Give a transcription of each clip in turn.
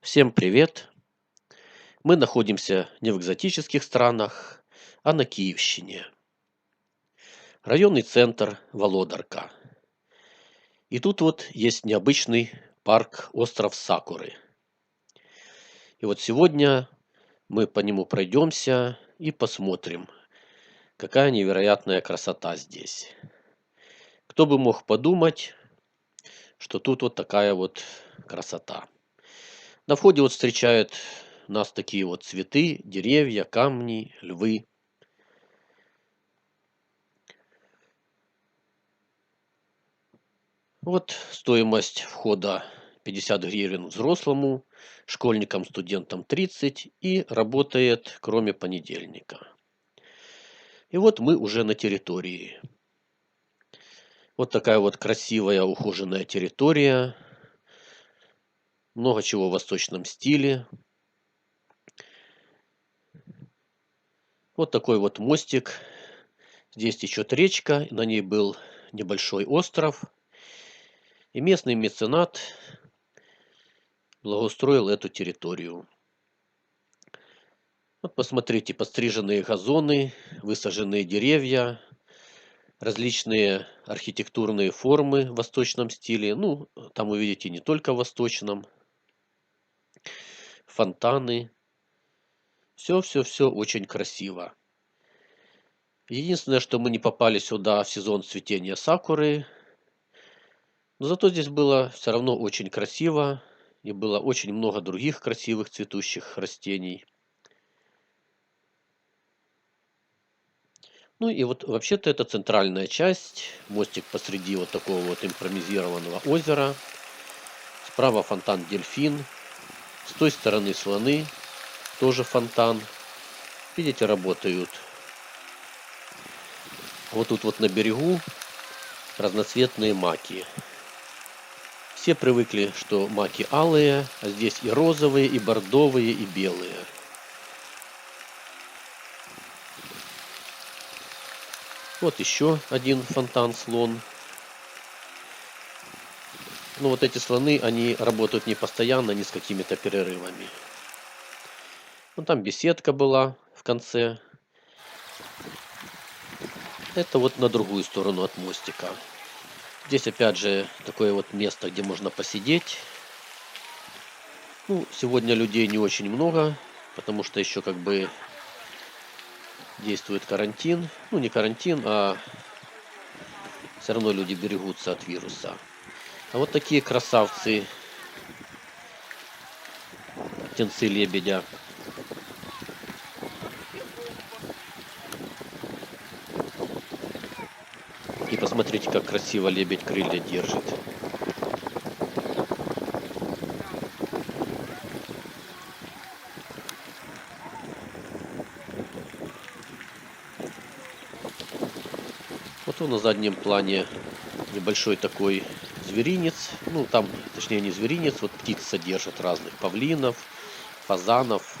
Всем привет! Мы находимся не в экзотических странах, а на Киевщине. Районный центр Володарка. И тут вот есть необычный парк Остров Сакуры. И вот сегодня мы по нему пройдемся и посмотрим, какая невероятная красота здесь. Кто бы мог подумать, что тут вот такая вот красота. На входе вот встречают нас такие вот цветы, деревья, камни, львы. Вот стоимость входа 50 гривен взрослому, школьникам, студентам 30 и работает кроме понедельника. И вот мы уже на территории. Вот такая вот красивая ухоженная территория. Много чего в восточном стиле. Вот такой вот мостик. Здесь течет речка, на ней был небольшой остров. И местный меценат благоустроил эту территорию. Вот посмотрите, подстриженные газоны, высаженные деревья, различные архитектурные формы в восточном стиле. Ну, там вы видите не только в восточном. Фонтаны. Все-все-все очень красиво. Единственное, что мы не попали сюда в сезон цветения сакуры. Но зато здесь было все равно очень красиво. И было очень много других красивых цветущих растений. Ну и вот вообще-то это центральная часть. Мостик посреди вот такого вот импровизированного озера. Справа фонтан Дельфин. С той стороны слоны. Тоже фонтан. Видите, работают. Вот тут вот на берегу разноцветные маки. Все привыкли, что маки алые, а здесь и розовые, и бордовые, и белые. Вот еще один фонтан-слон. Ну вот эти слоны, они работают не постоянно, не с какими-то перерывами. Ну там беседка была в конце. Это вот на другую сторону от мостика. Здесь опять же такое вот место, где можно посидеть. Ну, сегодня людей не очень много, потому что еще как бы действует карантин. Ну, не карантин, а все равно люди берегутся от вируса. А вот такие красавцы. Птенцы лебедя. И посмотрите, как красиво лебедь крылья держит. Вот на заднем плане небольшой такой зверинец. Ну, там, точнее, не зверинец, вот птиц содержат разных павлинов, фазанов.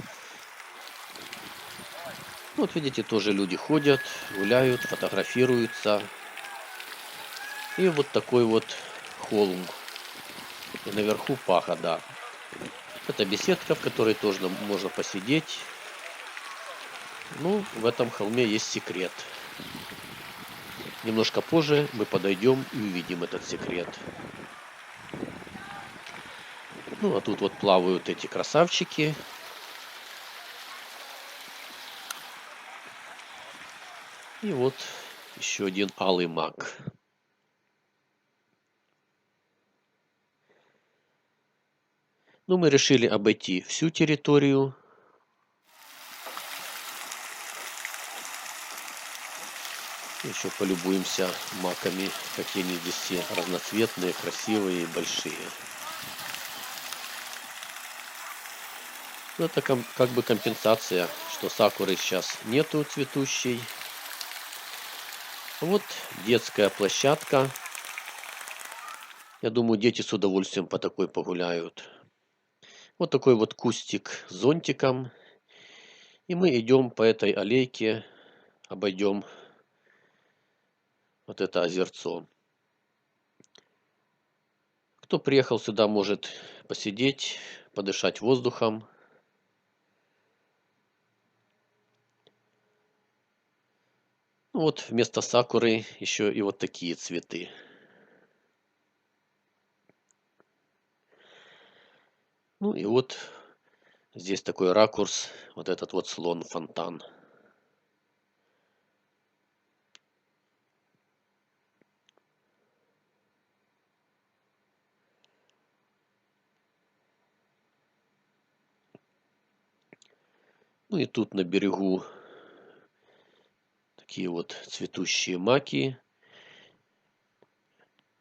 Вот видите, тоже люди ходят, гуляют, фотографируются. И вот такой вот холм. И наверху пагода. Это беседка, в которой тоже можно посидеть. Ну, в этом холме есть секрет. Немножко позже мы подойдем и увидим этот секрет. Ну, а тут вот плавают эти красавчики. И вот еще один алый маг. Ну, мы решили обойти всю территорию Еще полюбуемся маками, какие они здесь все разноцветные, красивые и большие. Ну, это как бы компенсация, что сакуры сейчас нету цветущей. Вот детская площадка. Я думаю, дети с удовольствием по такой погуляют. Вот такой вот кустик с зонтиком. И мы идем по этой аллейке, обойдем вот это озерцо. Кто приехал сюда, может посидеть, подышать воздухом. Ну вот вместо сакуры еще и вот такие цветы. Ну и вот здесь такой ракурс, вот этот вот слон-фонтан. Ну и тут на берегу такие вот цветущие маки.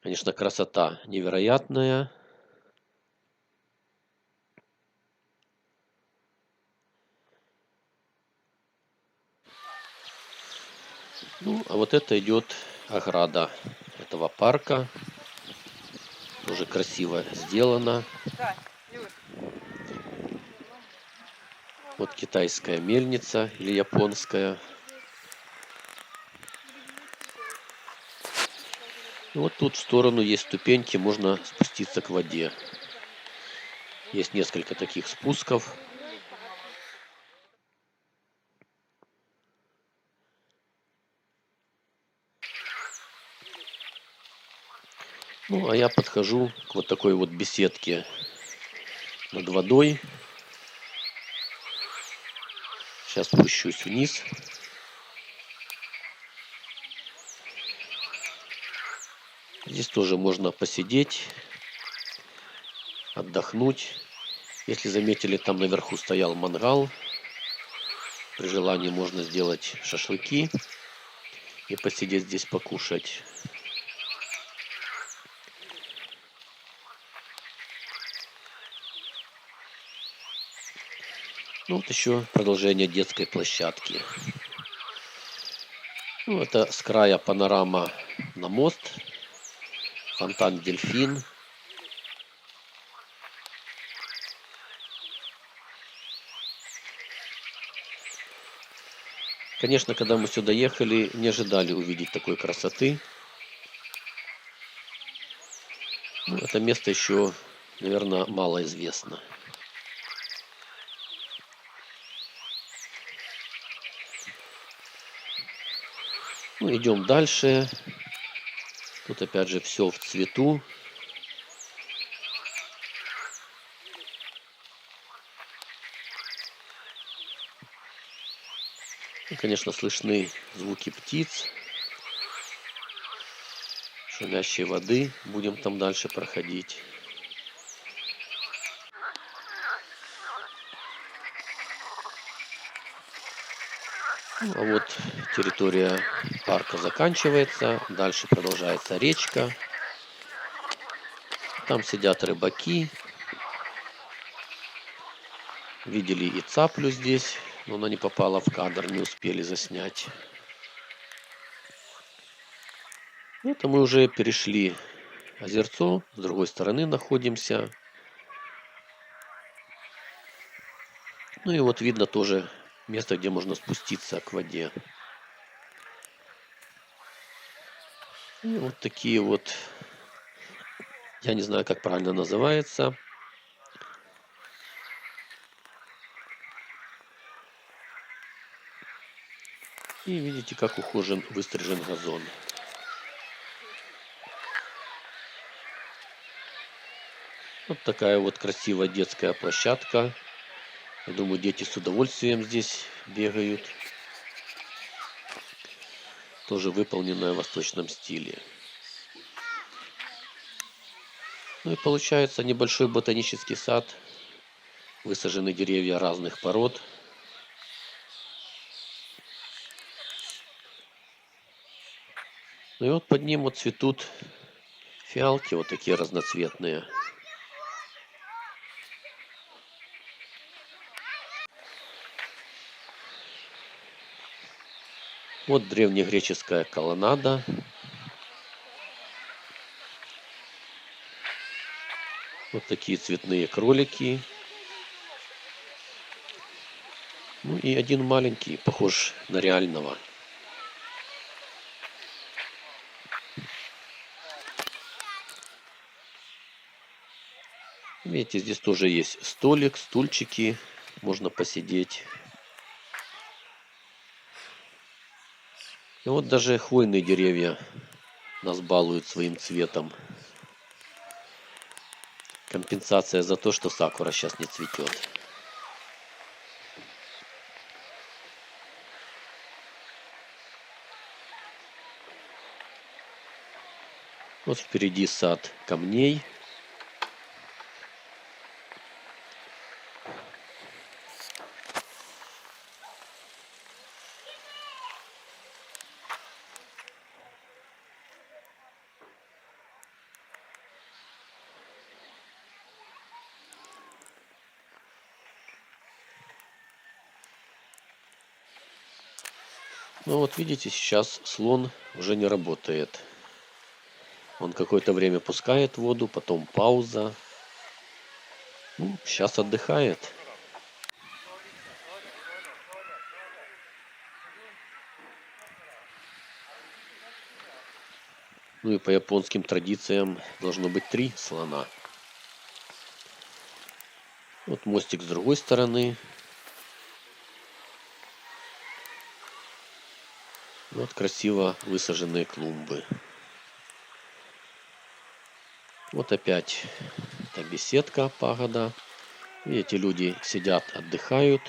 Конечно, красота невероятная. Ну, а вот это идет ограда этого парка. Тоже красиво сделано. Вот китайская мельница или японская. Вот тут в сторону есть ступеньки, можно спуститься к воде. Есть несколько таких спусков. Ну, а я подхожу к вот такой вот беседке над водой. Сейчас спущусь вниз. Здесь тоже можно посидеть, отдохнуть. Если заметили, там наверху стоял мангал. При желании можно сделать шашлыки и посидеть здесь покушать. Ну, вот еще продолжение детской площадки. Ну, это с края панорама на мост. Фонтан Дельфин. Конечно, когда мы сюда ехали, не ожидали увидеть такой красоты. Ну, это место еще, наверное, мало известно. Ну, идем дальше. Тут опять же все в цвету. И, конечно, слышны звуки птиц, шумящей воды. Будем там дальше проходить. А вот территория парка заканчивается. Дальше продолжается речка. Там сидят рыбаки. Видели и цаплю здесь, но она не попала в кадр, не успели заснять. Это мы уже перешли озерцо, с другой стороны находимся. Ну и вот видно тоже место, где можно спуститься к воде. И вот такие вот, я не знаю, как правильно называется. И видите, как ухожен, выстрижен газон. Вот такая вот красивая детская площадка. Я думаю, дети с удовольствием здесь бегают. Тоже выполненная в восточном стиле. Ну и получается небольшой ботанический сад. Высажены деревья разных пород. Ну и вот под ним вот цветут фиалки вот такие разноцветные. Вот древнегреческая колоннада. Вот такие цветные кролики. Ну и один маленький, похож на реального. Видите, здесь тоже есть столик, стульчики, можно посидеть. И вот даже хвойные деревья нас балуют своим цветом. Компенсация за то, что сакура сейчас не цветет. Вот впереди сад камней. Ну вот видите, сейчас слон уже не работает. Он какое-то время пускает воду, потом пауза. Ну, сейчас отдыхает. Ну и по японским традициям должно быть три слона. Вот мостик с другой стороны. Вот красиво высаженные клумбы. Вот опять эта беседка, пагода. Видите, люди сидят, отдыхают.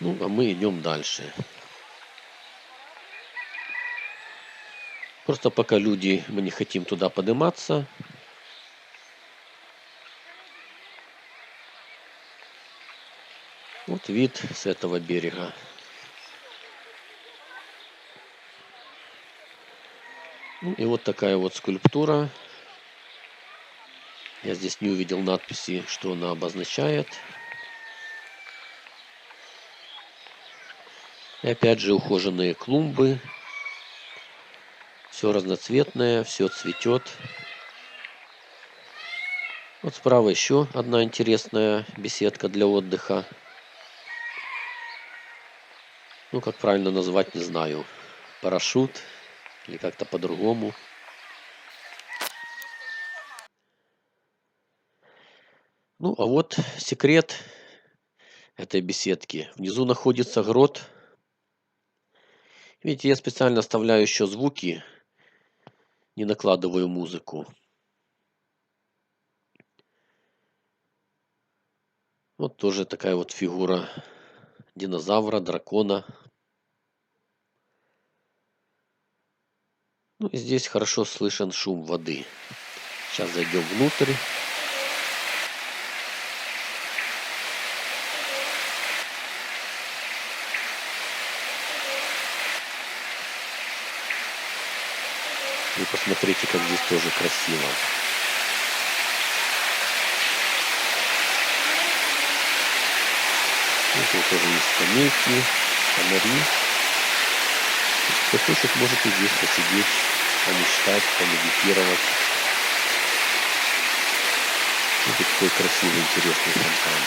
Ну, а мы идем дальше. Просто пока люди, мы не хотим туда подниматься. Вот вид с этого берега. Ну и вот такая вот скульптура. Я здесь не увидел надписи, что она обозначает. И опять же ухоженные клумбы. Все разноцветное, все цветет. Вот справа еще одна интересная беседка для отдыха. Ну, как правильно назвать, не знаю. Парашют или как-то по-другому. Ну, а вот секрет этой беседки. Внизу находится грот. Видите, я специально оставляю еще звуки, не накладываю музыку. Вот тоже такая вот фигура динозавра, дракона. Ну и здесь хорошо слышен шум воды. Сейчас зайдем внутрь. И посмотрите, как здесь тоже красиво. Есть скамейки, фонари. Кто хочет, может и здесь посидеть, помечтать, помедитировать. Вот такой красивый, интересный фонтан.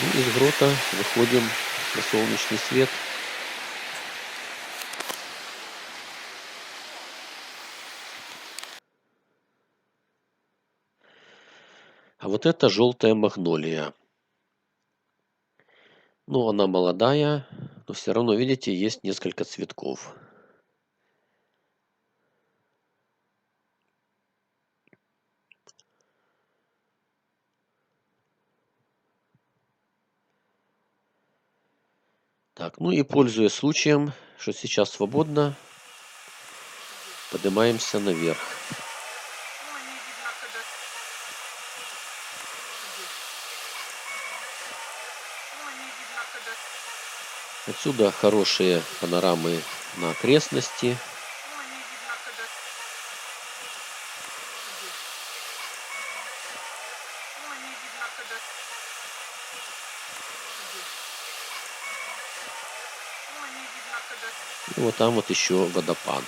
Ну, из грота выходим на солнечный свет. А вот это желтая магнолия. Ну, она молодая, но все равно, видите, есть несколько цветков. Так, ну и пользуясь случаем, что сейчас свободно, поднимаемся наверх. Отсюда хорошие панорамы на окрестности. И вот там вот еще водопад.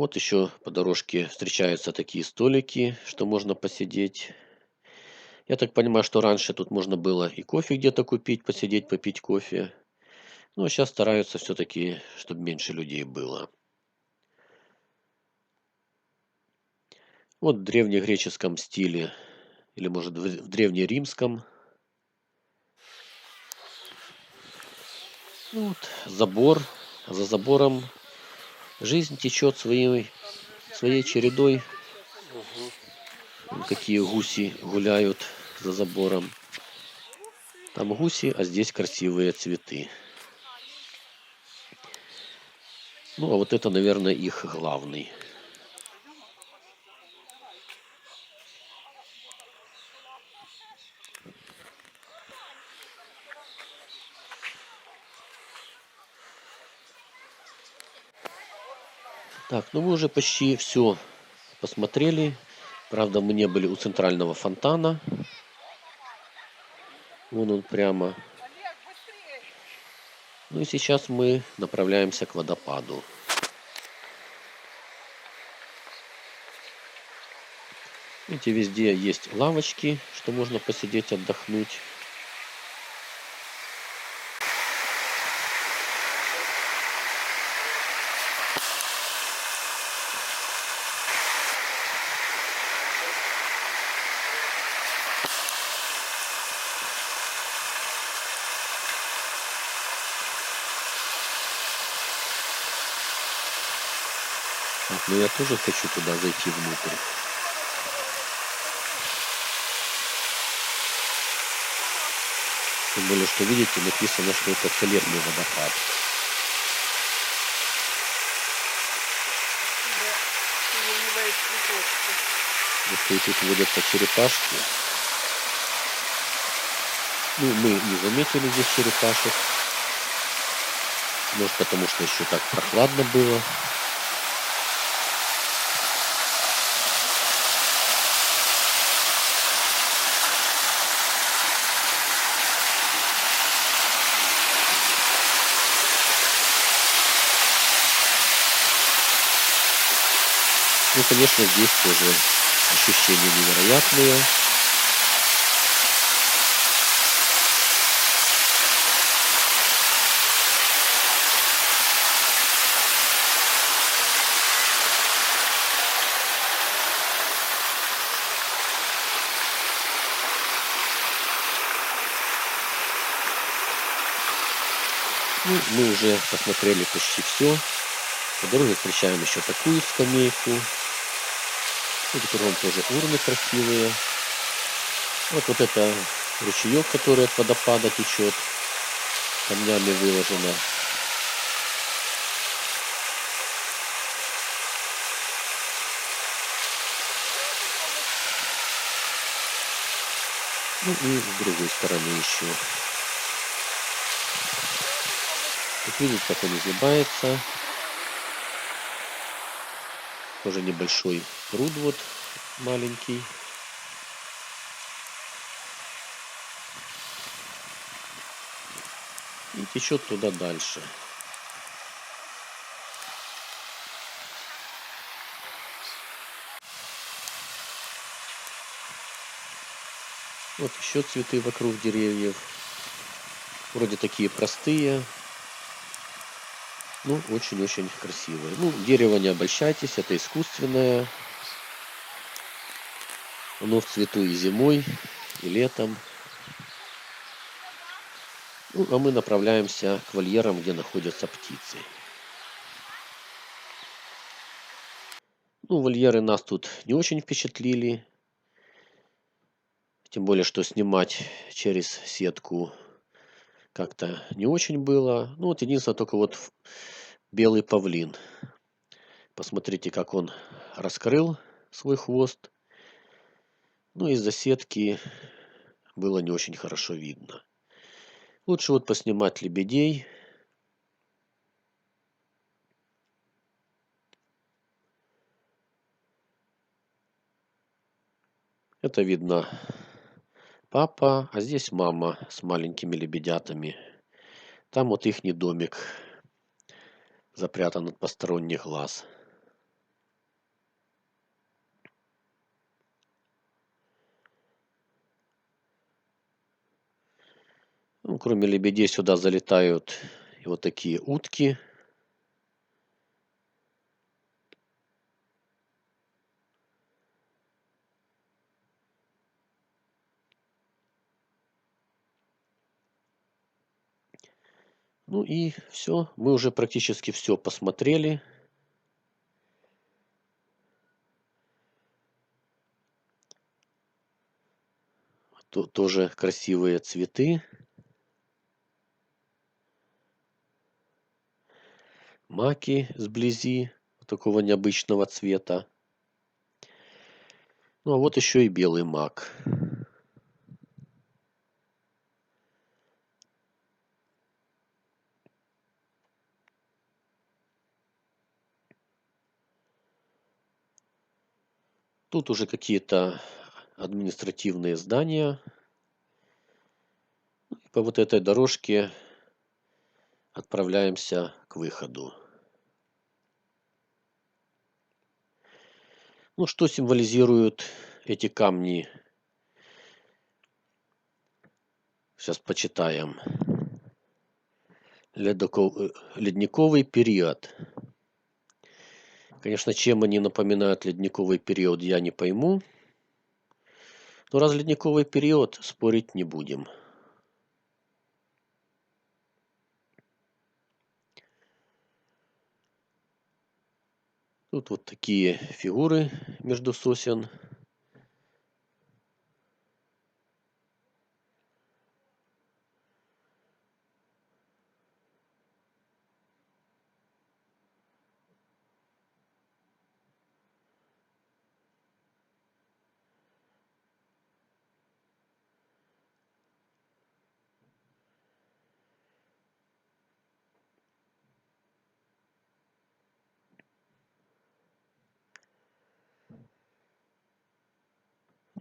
Вот еще по дорожке встречаются такие столики, что можно посидеть. Я так понимаю, что раньше тут можно было и кофе где-то купить, посидеть, попить кофе. Ну, а сейчас стараются все-таки, чтобы меньше людей было. Вот в древнегреческом стиле, или может в древнеримском. Ну Вот, забор. А За забором жизнь течет своей, своей чередой. Какие гуси гуляют за забором. Там гуси, а здесь красивые цветы. Ну, а вот это, наверное, их главный. Так, ну мы уже почти все посмотрели. Правда, мы не были у центрального фонтана. Вон он прямо. Ну и сейчас мы направляемся к водопаду. Видите, везде есть лавочки, что можно посидеть, отдохнуть. Тоже хочу туда зайти внутрь. Тем более, что видите, написано, что это целебный водопад. Сиреневые цветочки. Вот и тут водятся черепашки. Ну, мы не заметили здесь черепашек. Может, потому что еще так прохладно было. Конечно, здесь тоже ощущения невероятные. Ну, мы уже посмотрели почти все. По дороге встречаем еще такую скамейку. Тут кругом тоже урны красивые. Вот, вот это ручеек, который от водопада течет. Камнями выложено. Ну и с другой стороны еще. Вот видите, как он изгибается. Тоже небольшой пруд вот маленький. И течет туда дальше. Вот еще цветы вокруг деревьев. Вроде такие простые. Ну, очень-очень красивые. Ну, дерево не обольщайтесь, это искусственное. Оно в цвету и зимой, и летом. Ну, а мы направляемся к вольерам, где находятся птицы. Ну, вольеры нас тут не очень впечатлили. Тем более, что снимать через сетку как-то не очень было. Ну вот единственное, только вот белый павлин. Посмотрите, как он раскрыл свой хвост. Ну из-за сетки было не очень хорошо видно. Лучше вот поснимать лебедей. Это видно папа, а здесь мама с маленькими лебедятами. Там вот их домик запрятан от посторонних глаз. Ну, кроме лебедей сюда залетают и вот такие утки – Ну и все, мы уже практически все посмотрели. Тут тоже красивые цветы. Маки сблизи такого необычного цвета. Ну а вот еще и белый мак. Тут уже какие-то административные здания. По вот этой дорожке отправляемся к выходу. Ну, что символизируют эти камни? Сейчас почитаем. Ледниковый период. Конечно, чем они напоминают ледниковый период, я не пойму. Но раз ледниковый период, спорить не будем. Тут вот такие фигуры между сосен.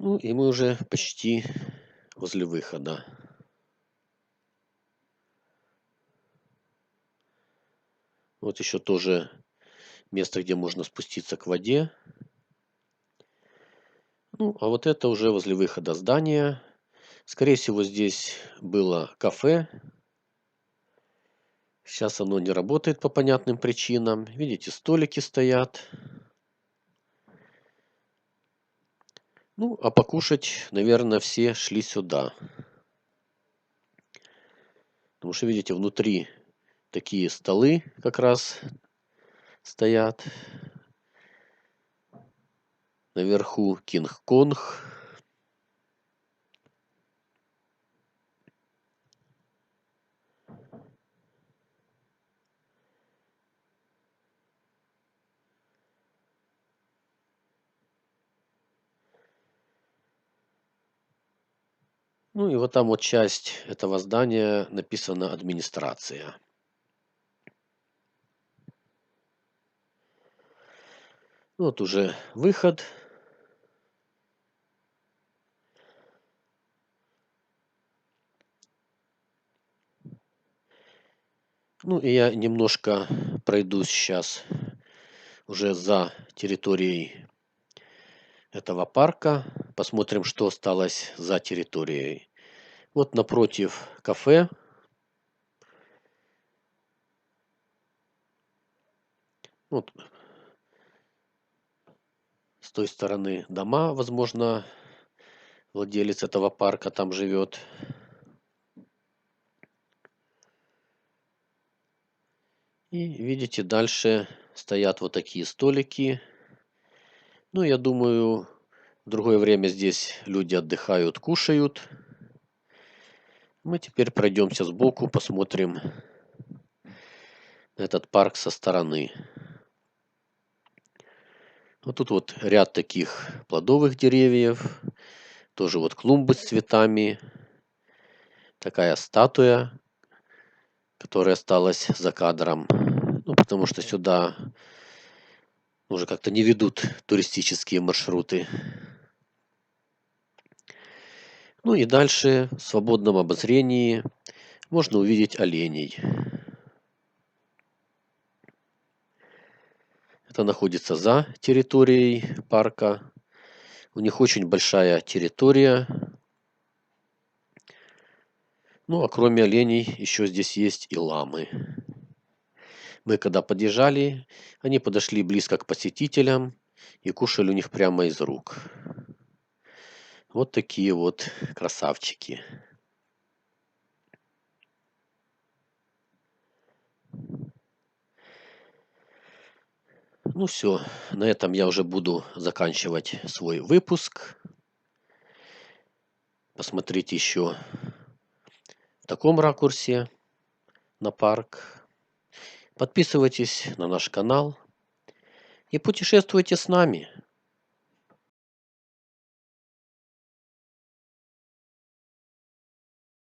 Ну и мы уже почти возле выхода. Вот еще тоже место, где можно спуститься к воде. Ну, а вот это уже возле выхода здания. Скорее всего, здесь было кафе. Сейчас оно не работает по понятным причинам. Видите, столики стоят. Ну, а покушать, наверное, все шли сюда. Потому что, видите, внутри такие столы как раз стоят. Наверху Кинг-Конг. Ну и вот там вот часть этого здания написана администрация. Вот уже выход. Ну и я немножко пройдусь сейчас уже за территорией этого парка. Посмотрим, что осталось за территорией. Вот напротив кафе. Вот с той стороны дома, возможно, владелец этого парка там живет. И видите, дальше стоят вот такие столики. Ну, я думаю, в другое время здесь люди отдыхают, кушают. Мы теперь пройдемся сбоку, посмотрим этот парк со стороны. Вот тут вот ряд таких плодовых деревьев. Тоже вот клумбы с цветами. Такая статуя, которая осталась за кадром. Ну, потому что сюда уже как-то не ведут туристические маршруты. Ну и дальше в свободном обозрении можно увидеть оленей. Это находится за территорией парка. У них очень большая территория. Ну, а кроме оленей, еще здесь есть и ламы. Мы когда подъезжали, они подошли близко к посетителям и кушали у них прямо из рук. Вот такие вот красавчики. Ну все, на этом я уже буду заканчивать свой выпуск. Посмотрите еще в таком ракурсе на парк. Подписывайтесь на наш канал и путешествуйте с нами.